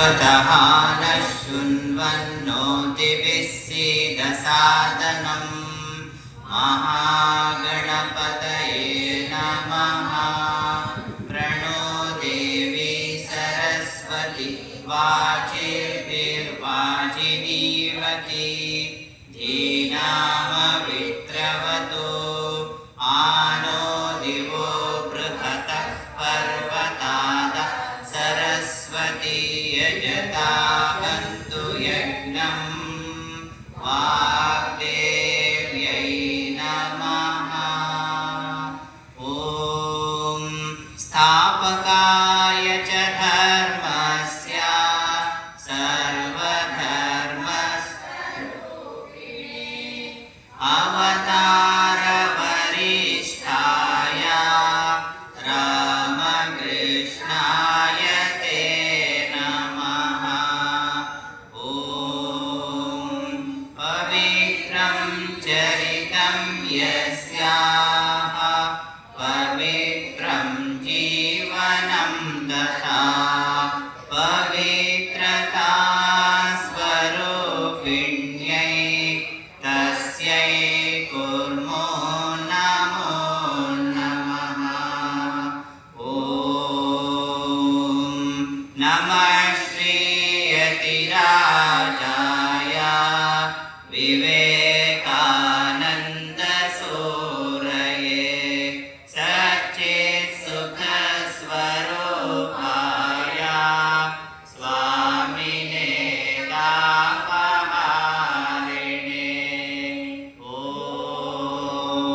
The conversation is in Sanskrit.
स्वतः नः शृण्वन्नोतिभिः सीदसादनम् महागणपतये नमः। प्रणो देवी सरस्वती वाचेभिर्वाचिनीवती। धीनामवित्रवतो सरस्वती यजतावन्तु यज्ञम् वाग्देव्यै नमः ॐ स्थापकाय च धर्मस्य सर्वधर्मस्वरूपिणे अवतारवरिष्ठाय रामकृष्णाय यस्याः पवित्रं जीवनं तथा पवित्रता स्वरूपिण्यै तस्यै कुर्मो नमो नमः। ॐ नमः श्रीयतिराजा